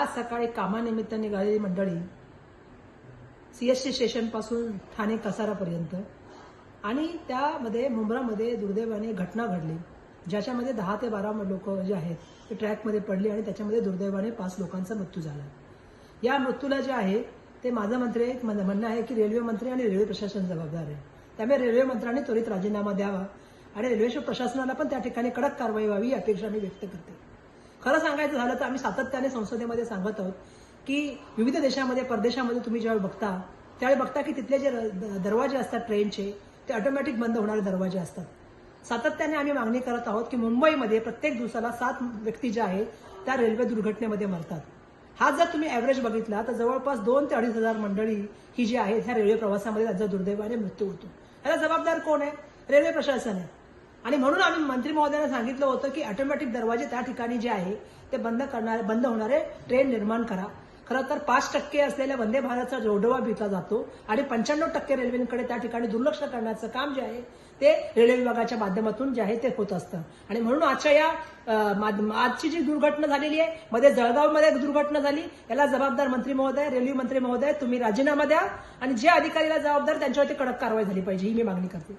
आज सकाळी कामानिमित्त निघालेली मंडळी सीएसटी स्टेशनपासून ठाणे कसारापर्यंत. आणि त्यामध्ये मुंब्रामध्ये दुर्दैवाने घटना घडली. ज्याच्यामध्ये दहा ते बारा लोक जे आहेत ते ट्रॅकमध्ये पडली आणि त्याच्यामध्ये दुर्दैवाने पाच लोकांचा मृत्यू झाला. या मृत्यूला जे आहे ते माझं मंत्री एक म्हण- म्हणणं आहे की रेल्वे मंत्री आणि रेल्वे प्रशासन जबाबदार आहे. त्यामुळे रेल्वे मंत्र्यांनी त्वरित राजीनामा द्यावा आणि रेल्वे प्रशासनाला पण त्या ठिकाणी कडक कारवाई व्हावी ही अपेक्षा मी व्यक्त करते. खरं सांगायचं झालं तर आम्ही सातत्याने संसदेमध्ये सांगत आहोत की विविध देशामध्ये परदेशामध्ये तुम्ही ज्यावेळी बघता त्यावेळी बघता की तिथले जे द- दरवाजे असतात ट्रेनचे ते ऑटोमॅटिक बंद होणारे दरवाजे असतात. सातत्याने आम्ही मागणी करत आहोत की मुंबईमध्ये प्रत्येक दिवसाला सात व्यक्ती ज्या आहेत त्या रेल्वे दुर्घटनेमध्ये मरतात. हा जर तुम्ही ॲव्हरेज बघितला तर जवळपास दोन ते अडीच हजार मंडळी ही जी आहेत ह्या रेल्वे प्रवासामध्ये त्यांचा दुर्दैवाने मृत्यू होतो. याला जबाबदार कोण आहे? रेल्वे प्रशासन आहे. आणि म्हणून आम्ही मंत्री महोदयांना सांगितलं होतं की ऑटोमॅटिक दरवाजे त्या ठिकाणी जे आहे ते बंद करणारे बंद होणारे ट्रेन निर्माण करा. खरं तर पाच टक्के असलेल्या वंदे भारतचा जोडवा घेतला जातो आणि पंच्याण्णव टक्के रेल्वेकडे त्या ठिकाणी दुर्लक्ष करण्याचं काम जे आहे ते रेल्वे विभागाच्या माध्यमातून जे आहे ते होत असतं. आणि म्हणून आजच्या या आजची जी दुर्घटना झालेली आहे मध्ये जळगावमध्ये एक दुर्घटना झाली. याला जबाबदार मंत्री महोदय रेल्वे मंत्री महोदय तुम्ही राजीनामा द्या आणि जे अधिकारीला जबाबदार त्यांच्यावरती कडक कारवाई झाली पाहिजे ही मी मागणी करते.